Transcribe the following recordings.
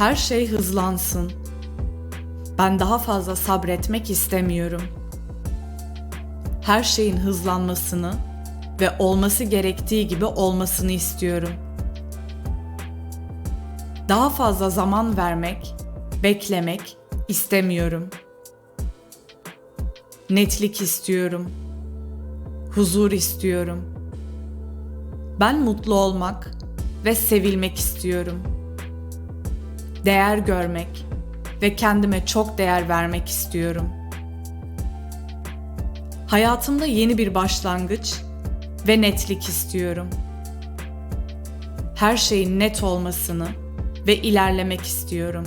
Her şey hızlansın. Ben daha fazla sabretmek istemiyorum. Her şeyin hızlanmasını ve olması gerektiği gibi olmasını istiyorum. Daha fazla zaman vermek, beklemek istemiyorum. Netlik istiyorum. Huzur istiyorum. Ben mutlu olmak ve sevilmek istiyorum. Değer görmek ve kendime çok değer vermek istiyorum. Hayatımda yeni bir başlangıç ve netlik istiyorum. Her şeyin net olmasını ve ilerlemek istiyorum.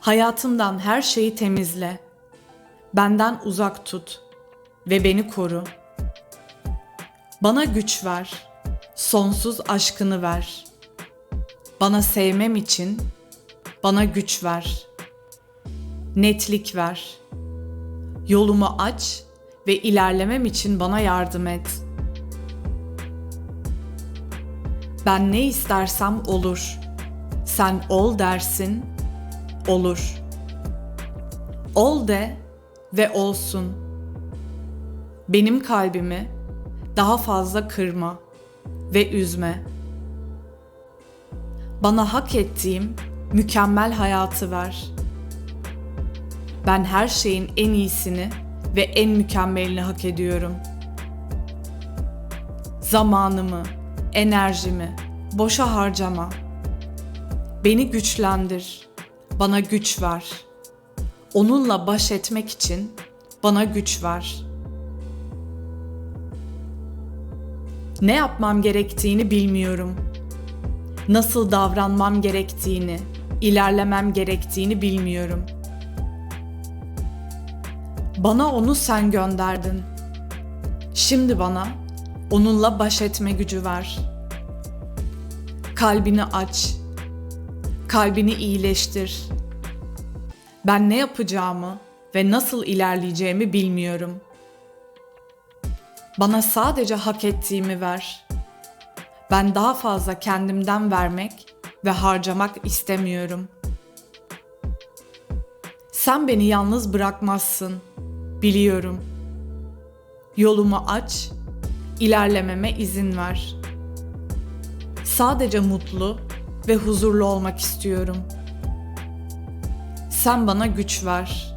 Hayatımdan her şeyi temizle. Benden uzak tut ve beni koru. Bana güç ver. Sonsuz aşkını ver. Bana sevmem için bana güç ver. Netlik ver. Yolumu aç ve ilerlemem için bana yardım et. Ben ne istersem olur. Sen ol dersin, olur. Ol de ve olsun. Benim kalbimi daha fazla kırma ve üzme. Bana hak ettiğim mükemmel hayatı ver. Ben her şeyin en iyisini ve en mükemmelini hak ediyorum. Zamanımı, enerjimi boşa harcama. Beni güçlendir. Bana güç ver. Onunla baş etmek için bana güç ver. Ne yapmam gerektiğini bilmiyorum. Nasıl davranmam gerektiğini, ilerlemem gerektiğini bilmiyorum. Bana onu sen gönderdin. Şimdi bana onunla baş etme gücü ver. Kalbini aç. Kalbini iyileştir. Ben ne yapacağımı ve nasıl ilerleyeceğimi bilmiyorum. Bana sadece hak ettiğimi ver. Ben daha fazla kendimden vermek ve harcamak istemiyorum. Sen beni yalnız bırakmazsın. Biliyorum. Yolumu aç, ilerlememe izin ver. Sadece mutlu ve huzurlu olmak istiyorum. Sen bana güç ver.